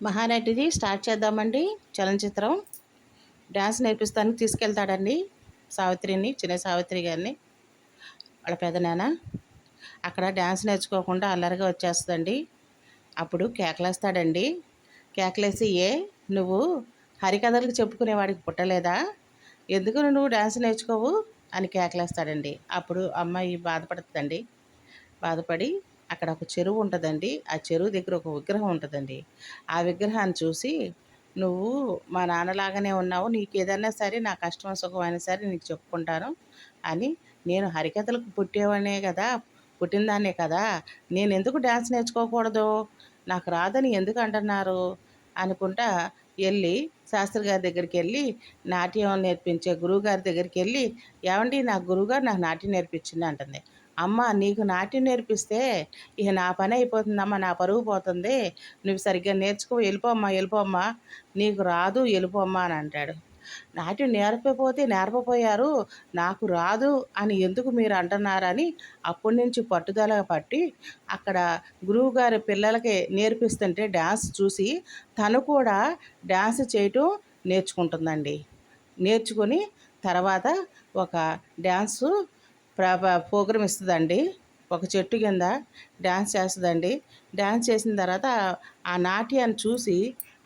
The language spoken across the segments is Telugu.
మహానటిది స్టార్ట్ చేద్దామండి. చలనచిత్రం. డ్యాన్స్ నేర్పిస్తానికి తీసుకెళ్తాడండి. సావిత్రిని చిన్న సావిత్రి గారిని. వాళ్ళ పెదనాన్న అక్కడ డ్యాన్స్ నేర్చుకోకుండా అల్లరిగా వచ్చేస్తుందండి. అప్పుడు కేకలేస్తాడండి. కేకలేసి ఏ నువ్వు హరికథలకు చెప్పుకునేవాడికి పుట్టలేదా? ఎందుకు నువ్వు డ్యాన్స్ నేర్చుకోవు? అని కేకలేస్తాడండి. అప్పుడు అమ్మాయి బాధపడుతుందండి. బాధపడి అక్కడ ఒక చెరువు ఉంటుందండి. ఆ చెరువు దగ్గర ఒక విగ్రహం ఉంటుందండి. ఆ విగ్రహాన్ని చూసి నువ్వు మా నాన్నలాగానే ఉన్నావు. నీకు ఏదైనా సరే నా కష్టం సుఖమైనా సరే నీకు చెప్పుకుంటాను అని నేను హరికథలకు పుట్టేవాడినే కదా పుట్టినదాన్నే కదా నేను ఎందుకు డ్యాన్స్ నేర్చుకోకూడదు? నాకు రాదని ఎందుకు అంటున్నారు? అనుకుంటా వెళ్ళి శాస్త్రి గారి దగ్గరికి వెళ్ళి నాట్యం నేర్పించే గురువుగారి దగ్గరికి వెళ్ళి ఏమండి నా గురువుగారు నాకు నాట్యం నేర్పించింది అంటుంది. అమ్మ నీకు నాట్యం నేర్పిస్తే ఇక నా పని అయిపోతుందమ్మా నా పరుగు పోతుంది. నువ్వు సరిగ్గా నేర్చుకో వెళ్ళిపోమ్మా వెళ్ళిపోమ్మా. నీకు రాదు వెళ్ళిపోమ్మా అని అంటాడు. నాట్యం నేర్పకపోతే నేర్పపోయారు నాకు రాదు అని ఎందుకు మీరు అంటున్నారని అప్పటి నుంచి పట్టుదల పట్టి అక్కడ గురువుగారి పిల్లలకి నేర్పిస్తుంటే డ్యాన్స్ చూసి తను కూడా డ్యాన్స్ చేయటం నేర్చుకుంటుందండి. నేర్చుకొని తర్వాత ఒక డ్యాన్సు ప్రోగ్రామ్ ఇస్తుందండి. ఒక చెట్టు కింద డ్యాన్స్ చేస్తుందండి. డ్యాన్స్ చేసిన తర్వాత ఆ నాట్యాన్ని చూసి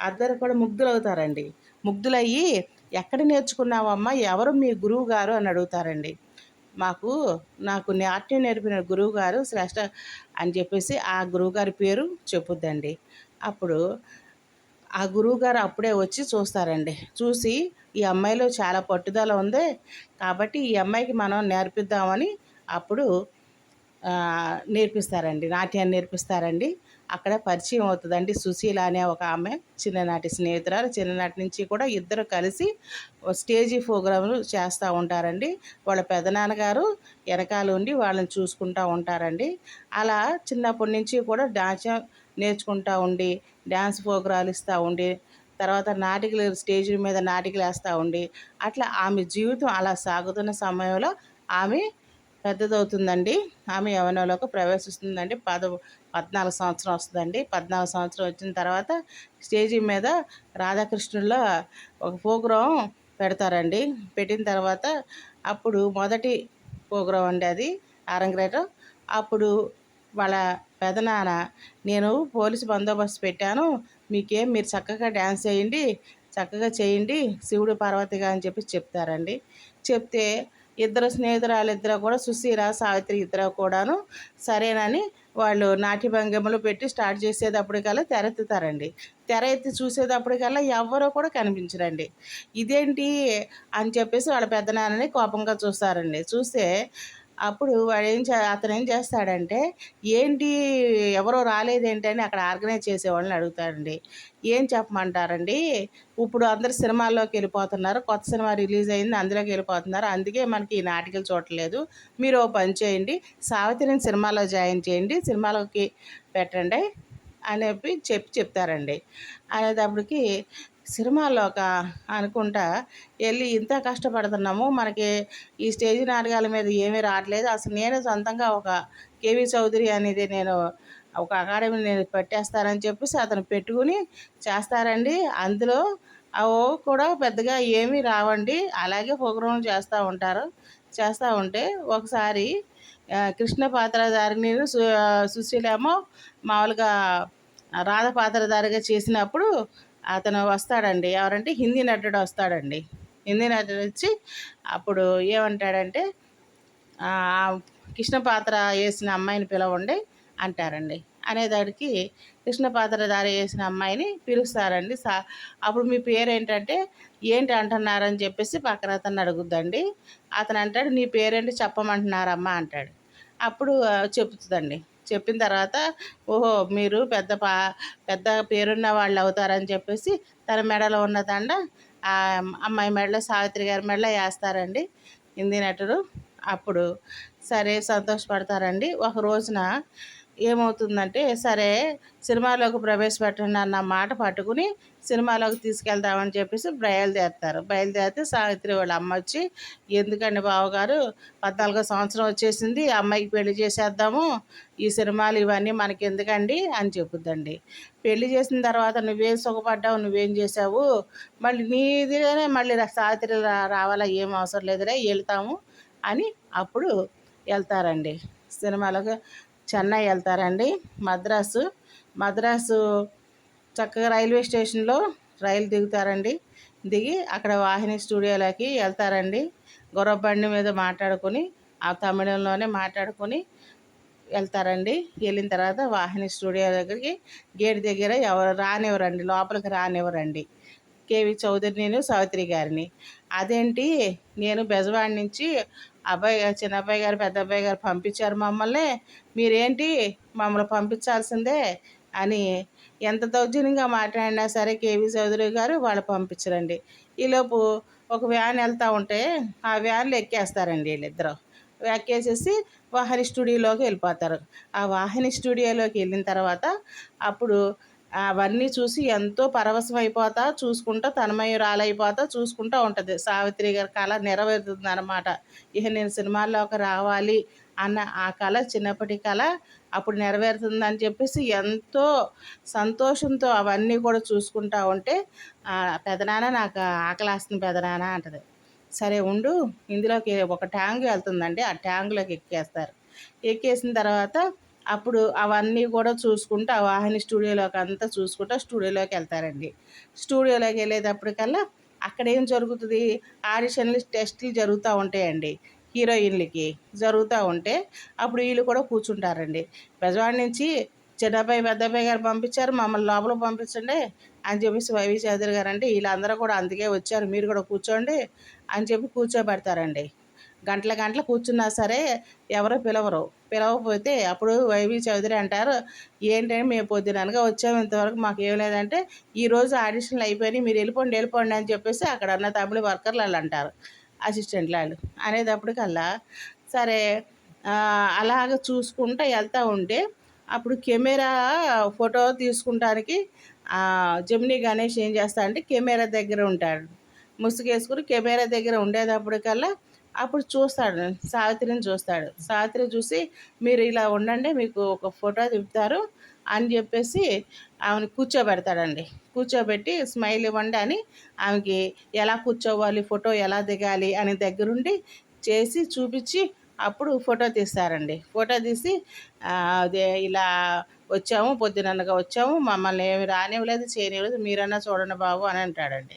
అందరు కూడా ముగ్ధులవుతారండి. ముగ్ధులయ్యి ఎక్కడ నేర్చుకున్నావమ్మా? ఎవరు మీ గురువు గారు? అని అడుగుతారండి. మాకు నాకు నాట్యం నేర్పిన గురువు గారు శ్రేష్ట అని చెప్పేసి ఆ గురువుగారి పేరు చెప్పుద్దండి. అప్పుడు ఆ గురువుగారు అప్పుడే వచ్చి చూస్తారండి. చూసి ఈ అమ్మాయిలో చాలా పట్టుదల ఉంది. కాబట్టి ఈ అమ్మాయికి మనం నేర్పిద్దామని అప్పుడు నేర్పిస్తారండి. నాట్యాన్ని నేర్పిస్తారండి. అక్కడ పరిచయం అవుతుందండి. సుశీల అనే ఒక ఆమె చిన్ననాటి స్నేహితురాలు. చిన్ననాటి నుంచి కూడా ఇద్దరు కలిసి స్టేజీ ప్రోగ్రాంలు చేస్తూ ఉంటారండి. వాళ్ళ పెదనాన్నగారు వెనకాల ఉండి వాళ్ళని చూసుకుంటూ ఉంటారండి. అలా చిన్నప్పటి నుంచి కూడా డాన్స్ నేర్చుకుంటూ ఉండి డ్యాన్స్ ప్రోగ్రాలు ఇస్తూ ఉండి తర్వాత నాటికలు స్టేజ్ మీద నాటికలు వేస్తూ ఉండి అట్లా ఆమె జీవితం అలా సాగుతున్న సమయంలో ఆమె పెద్దదవుతుందండి. ఆమె యవనంలోకి ప్రవేశిస్తుందండి. పద పద్నాలుగు సంవత్సరం వస్తుందండి. పద్నాలుగు సంవత్సరం వచ్చిన తర్వాత స్టేజీ మీద రాధాకృష్ణుల్లో ఒక ప్రోగ్రాం పెడతారండి. పెట్టిన తర్వాత అప్పుడు మొదటి ప్రోగ్రాం అండి అది అరంగ్రేటం అప్పుడు వాళ్ళ పెదనాన్న నేను పోలీసు బందోబస్తు పెట్టాను మీకేం? మీరు చక్కగా డ్యాన్స్ చేయండి చక్కగా చేయండి శివుడు పార్వతిగా అని చెప్పి చెప్తారండి. చెప్తే ఇద్దరు స్నేహితురాలు ఇద్దరు కూడా సుశీల సావిత్రి ఇద్దరు కూడాను సరేనని వాళ్ళు నాట్యభంగములు పెట్టి స్టార్ట్ చేసేటప్పటికల్లా తెరెత్తుతారండి. తెర ఎత్తి చూసేటప్పటికల్లా ఎవ్వరూ కూడా కనిపించరండి. ఇదేంటి అని చెప్పేసి వాళ్ళ పెద్దనాన్నని కోపంగా చూస్తారండి. చూస్తే అప్పుడు వాడు ఏం చే అతను ఏం చేస్తాడంటే ఏంటి ఎవరో రాలేదేంటి అని అక్కడ ఆర్గనైజ్ చేసేవాళ్ళని అడుగుతారండి అడుగుతాడండి. ఏం చెప్పమంటారండి? ఇప్పుడు అందరు సినిమాల్లోకి వెళ్ళిపోతున్నారు కొత్త సినిమా రిలీజ్ అయింది అందులోకి వెళ్ళిపోతున్నారు అందుకే మనకి ఈ నాటికలు చూడట్లేదు మీరు ఓ పని చేయండి సావిత్రిని సినిమాలో జాయిన్ చేయండి సినిమాలోకి పెట్టండి అని చెప్పి చెప్పి చెప్తారండి. అనేటప్పటికి సినిమాల్లో ఒక అనుకుంటా వెళ్ళి ఇంత కష్టపడుతున్నాము మనకి ఈ స్టేజ్ నాటకాల మీద ఏమీ రావట్లేదు. అసలు నేనే సొంతంగా ఒక కేవీ చౌదరి అనేది నేను ఒక అకాడమీ నేను పెట్టేస్తానని చెప్పేసి అతను పెట్టుకుని చేస్తారండి. అందులో అవో కూడా పెద్దగా ఏమీ రావండి. అలాగే ప్రోగ్రాం చేస్తూ ఉంటారు. చేస్తూ ఉంటే ఒకసారి కృష్ణ పాత్రధారిని సు సుశీలేమో మామూలుగా రాధ పాత్రధారిగా చేసినప్పుడు అతను వస్తాడండి. ఎవరంటే హిందీ నటుడు వస్తాడండి. హిందీ నటుడు వచ్చి అప్పుడు ఏమంటాడంటే కృష్ణ పాత్ర వేసిన అమ్మాయిని పిలవండి అంటారండి. అనేదానికి కృష్ణ పాత్రధారి వేసిన అమ్మాయిని పిలుస్తారండి. సా అప్పుడు మీ పేరు ఏంటంటే ఏంటి అంటున్నారని చెప్పేసి పక్కన అతను అడుగుద్దండి. అతను అంటాడు నీ పేరేంటి చెప్పమంటున్నారమ్మా అంటాడు. అప్పుడు చెప్తుందండి చెప్పిన తర్వాత ఓహో మీరు పెద్ద పా పెద్ద పేరున్న వాళ్ళు అవుతారని చెప్పేసి తన మెడలో ఉన్న దండ ఆ అమ్మాయి మెడలో సావిత్రి గారి మెడలో వేస్తారండి. హిందీ నటుడు. అప్పుడు సరే సంతోషపడతారండి. ఒక రోజున ఏమవుతుందంటే సరే సినిమాలోకి ప్రవేశపెట్టండి అన్న మాట పట్టుకుని సినిమాలోకి తీసుకెళ్దామని చెప్పేసి బయలుదేరుతారు. బయలుదేరితే సావిత్రి వాళ్ళ అమ్మ వచ్చి ఎందుకండి బావగారు పద్నాలుగో సంవత్సరం వచ్చేసింది అమ్మాయికి పెళ్ళి చేసేద్దాము ఈ సినిమాలు ఇవన్నీ మనకి ఎందుకండి అని చెప్పుద్దండి. పెళ్ళి చేసిన తర్వాత నువ్వేం సుఖపడ్డావు నువ్వేం చేసావు మళ్ళీ నీదిగానే మళ్ళీ సావిత్రి రావాలా ఏం అవసరం లేదులే వెళ్తాము అని అప్పుడు వెళ్తారండి. సినిమాలకు చెన్నై వెళ్తారండి. మద్రాసు. మద్రాసు చక్కగా రైల్వే స్టేషన్లో రైలు దిగుతారండి. దిగి అక్కడ వాహిని స్టూడియోలోకి వెళ్తారండి. బండి మీద మాట్లాడుకొని ఆ తమిళంలోనే మాట్లాడుకొని వెళ్తారండి. వెళ్ళిన తర్వాత వాహిని స్టూడియో దగ్గరికి గేట్ దగ్గర ఎవరు రానివ్వరండి. లోపలికి రానివ్వరండి. కేవి చౌదరి నేను సావిత్రి గారిని. అదేంటి? నేను బెజవాడ నుంచి అబ్బాయి గారు చిన్న అబ్బాయి గారు పెద్ద అబ్బాయి గారు పంపించారు మమ్మల్ని. మీరేంటి మమ్మల్ని పంపించాల్సిందే అని ఎంత దౌర్జన్యంగా మాట్లాడినా సరే కేవీ చౌదరి గారు వాళ్ళు పంపించరండి. ఈలోపు ఒక వ్యాన్ వెళ్తూ ఉంటే ఆ వ్యాన్లో ఎక్కేస్తారండి వీళ్ళిద్దరు. ఎక్కేసేసి వాహని స్టూడియోలోకి వెళ్ళిపోతారు. ఆ వాహిని స్టూడియోలోకి వెళ్ళిన తర్వాత అప్పుడు అవన్నీ చూసి ఎంతో పరవశం అయిపోతా చూసుకుంటా తన్మయురాలైపోతా చూసుకుంటూ ఉంటుంది. సావిత్రి గారి కళ నెరవేరుతుంది అనమాట ఇక నేను సినిమాల్లోకి రావాలి అన్న ఆ కళ చిన్నప్పటి కళ అప్పుడు నెరవేరుతుందని చెప్పేసి ఎంతో సంతోషంతో అవన్నీ కూడా చూసుకుంటా ఉంటే పెదనాన్న నాకు ఆకలాస్తుంది పెదనాన్న అంటది. సరే ఉండు ఇందులోకి ఒక ట్యాంక్ వెళ్తుందండి. ఆ ట్యాంగ్లోకి ఎక్కేస్తారు. ఎక్కేసిన తర్వాత అప్పుడు అవన్నీ కూడా చూసుకుంటూ ఆ వాహిని స్టూడియోలోకి అంతా చూసుకుంటూ స్టూడియోలోకి వెళ్తారండి. స్టూడియోలోకి వెళ్ళేటప్పటికల్లా అక్కడ ఏం జరుగుతుంది ఆడిషన్లు టెస్ట్లు జరుగుతూ ఉంటాయండి. హీరోయిన్లకి జరుగుతూ ఉంటే అప్పుడు వీళ్ళు కూడా కూర్చుంటారండి. బెజవాడ నుంచి చిన్నబ్బాయి పెద్దబ్బాయి గారు పంపించారు మమ్మల్ని లోపల పంపించండి అని చెప్పేసి వైవి చౌదరి గారు అంటే వీళ్ళందరూ కూడా అందుకే వచ్చారు మీరు కూడా కూర్చోండి అని చెప్పి కూర్చోబెడతారండి. గంటల గంటలు కూర్చున్నా సరే ఎవరో పిలవరు. పిలవకపోతే అప్పుడు వైవి చౌదరి అంటారు ఏంటంటే మేము పొద్దుననగా వచ్చాము ఇంతవరకు మాకు ఏం లేదంటే ఈరోజు ఆడిషన్లు అయిపోయినాయి మీరు వెళ్ళిపోండి వెళ్ళిపోండి అని చెప్పేసి అక్కడ ఉన్న తమిళ వర్కర్లు వాళ్ళు అంటారు అసిస్టెంట్ వాళ్ళు. అనేటప్పటికల్లా సరే అలాగ చూసుకుంటూ వెళ్తూ ఉంటే అప్పుడు కెమెరా ఫోటో తీసుకుంటానికి జమినీ గణేష్ ఏం చేస్తా అంటే కెమెరా దగ్గర ఉంటాడు. ముసుగేసుకుని కెమెరా దగ్గర ఉండేటప్పటికల్లా అప్పుడు చూస్తాడు సావిత్రిని చూస్తాడు. సావిత్రి చూసి మీరు ఇలా ఉండండి మీకు ఒక ఫోటో దింపుతారు అని చెప్పేసి ఆమెను కూర్చోబెడతాడండి. కూర్చోబెట్టి స్మైల్ ఇవ్వండి అని ఆమెకి ఎలా కూర్చోవాలి ఫోటో ఎలా దిగాలి అని దగ్గరుండి చేసి చూపించి అప్పుడు ఫోటో తీస్తారండి. ఫోటో తీసి అదే ఇలా వచ్చాము పొద్దునన్నగా వచ్చాము మమ్మల్ని ఏమి రానివ్వలేదు చేయనివ్వలేదు మీరన్నా చూడండి బాబు అని అంటాడండి.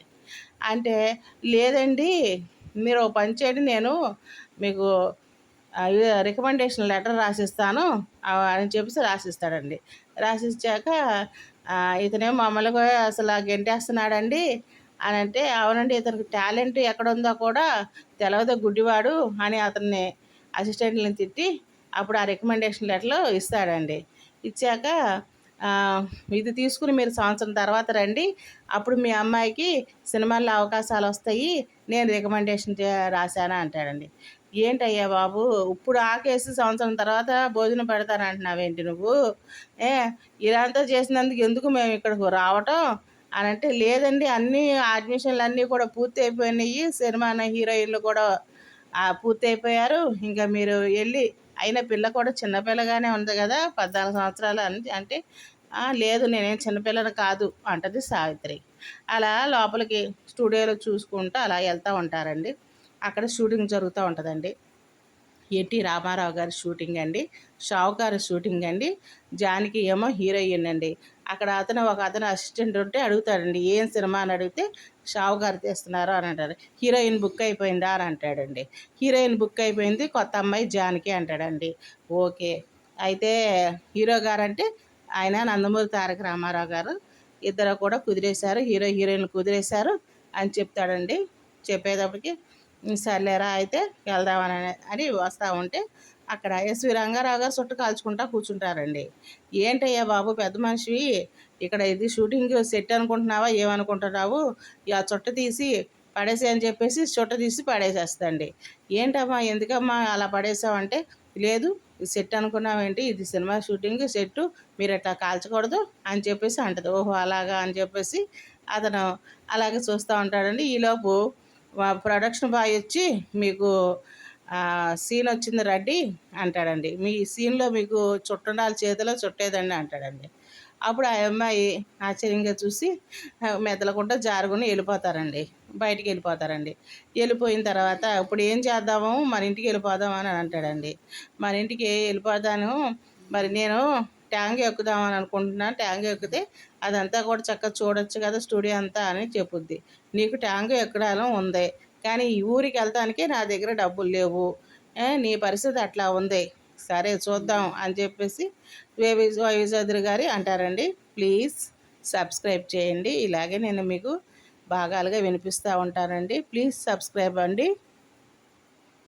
అంటే లేదండి మీరు పని చేయండి నేను మీకు రికమెండేషన్ లెటర్ రాసిస్తాను. అని చెప్పేసి రాసిస్తాడండి. రాసిచ్చాక ఇతనే మమ్మల్ని అసలు గెంటేస్తున్నాడండి. అని అంటే అవునండి ఇతనికి టాలెంట్ ఎక్కడుందో కూడా తెలవదు గుడ్డివాడు అని అతన్ని అసిస్టెంట్ని తిట్టి అప్పుడు ఆ రికమెండేషన్ లెటర్లు ఇస్తాడండి. ఇచ్చాక ఇది తీసుకుని మీరు సంవత్సరం తర్వాత రండి. అప్పుడు మీ అమ్మాయికి సినిమాల్లో అవకాశాలు వస్తాయి. నేను రికమెండేషన్ రాశానా అంటాడండి. ఏంటయ్యా బాబు ఇప్పుడు ఆకేసి సంవత్సరం తర్వాత భోజనం పెడతానంటున్నావేంటి నువ్వు? ఏ ఇలాంతా చేసినందుకు ఎందుకు మేము ఇక్కడికి రావటం? అని అంటే లేదండి అన్నీ అడ్మిషన్లు అన్నీ కూడా పూర్తి అయిపోయినాయి సినిమా హీరోయిన్లు కూడా పూర్తి అయిపోయారు ఇంకా మీరు వెళ్ళి అయిన పిల్ల కూడా చిన్నపిల్లగానే ఉంది కదా పద్నాలుగు సంవత్సరాలు అని అంటే లేదు నేనేం చిన్నపిల్లని కాదు అంటది సావిత్రి. అలా లోపలికి స్టూడియోలో చూసుకుంటూ అలా వెళ్తూ ఉంటారండి. అక్కడ షూటింగ్ జరుగుతూ ఉంటుందండి. ఎన్టీ రామారావు గారి షూటింగ్ అండి షావుకారు షూటింగ్ అండి జానికి ఏమో హీరోయిన్ అండి. అక్కడ అతను ఒక అతను అసిస్టెంట్ ఉంటే అడుగుతాడండి ఏం సినిమా అని అడిగితే షావుకారు తీస్తున్నారు అని అంటారు. హీరోయిన్ బుక్ అయిపోయిందా అని అంటాడండి. హీరోయిన్ బుక్ అయిపోయింది కొత్త అమ్మాయి జానకి అంటాడండి. ఓకే అయితే హీరో గారు అంటే ఆయన నందమూరి తారక రామారావు గారు ఇద్దరు కూడా కుదిరేశారు హీరో హీరోయిన్లు కుదిరేశారు అని చెప్తాడండి. చెప్పేటప్పటికి సర్లేరా అయితే వెళ్దామని అని వస్తూ ఉంటే అక్కడ ఎస్వి రంగారావు గారు చుట్టు కాల్చుకుంటా కూర్చుంటారండి. ఏంటయ్యా బాబు పెద్ద మనిషి ఇక్కడ ఇది షూటింగ్ సెట్ అనుకుంటున్నావా? ఏమనుకుంటున్నావు? ఆ చుట్ట తీసి పడేసి అని చెప్పేసి చుట్ట తీసి పడేసేస్తండి ఏంటమ్మా ఎందుకమ్మా అలా పడేసావంటే లేదు సెట్ అనుకున్నామేంటి ఇది సినిమా షూటింగ్ సెట్టు మీరు అట్లా కాల్చకూడదు అని చెప్పేసి అంటది. ఓహో అలాగా అని చెప్పేసి అతను అలాగే చూస్తూ ఉంటాడండి. ఈలోపు ప్రొడక్షన్ బాయ్ వచ్చి మీకు సీన్ వచ్చింది రెడ్డి అంటాడండి. మీ సీన్లో మీకు చుట్టుండాలి చేతిలో చుట్టేదండి అంటాడండి. అప్పుడు ఆ అమ్మాయి ఆశ్చర్యంగా చూసి మెదలకుండా జారుకుని వెళ్ళిపోతారండి. బయటికి వెళ్ళిపోతారండి. వెళ్ళిపోయిన తర్వాత ఇప్పుడు ఏం చేద్దాము? మన ఇంటికి వెళ్ళిపోదాం అని అంటాడండి. మన ఇంటికి వెళ్ళిపోతాను. మరి నేను ట్యాంక్ ఎక్కుదామని అనుకుంటున్నాను. ట్యాంక్ ఎక్కితే అదంతా కూడా చక్కగా చూడొచ్చు కదా స్టూడియో అంతా అని చెప్పుద్ది. నీకు ట్యాంక్ ఎక్కడాలం ఉంది. కానీ ఈ ఊరికి వెళ్తానికి నా దగ్గర డబ్బులు లేవు. నీ పరిస్థితి అట్లా ఉంది. సరే చూద్దాం అని చెప్పేసి వేవి వైవి చౌదరి గారి అంటారండి. ప్లీజ్ సబ్స్క్రైబ్ చేయండి. ఇలాగే నేను మీకు భాగాలుగా వినిపిస్తూ ఉంటానండి. ప్లీజ్ సబ్స్క్రైబ్ అండి.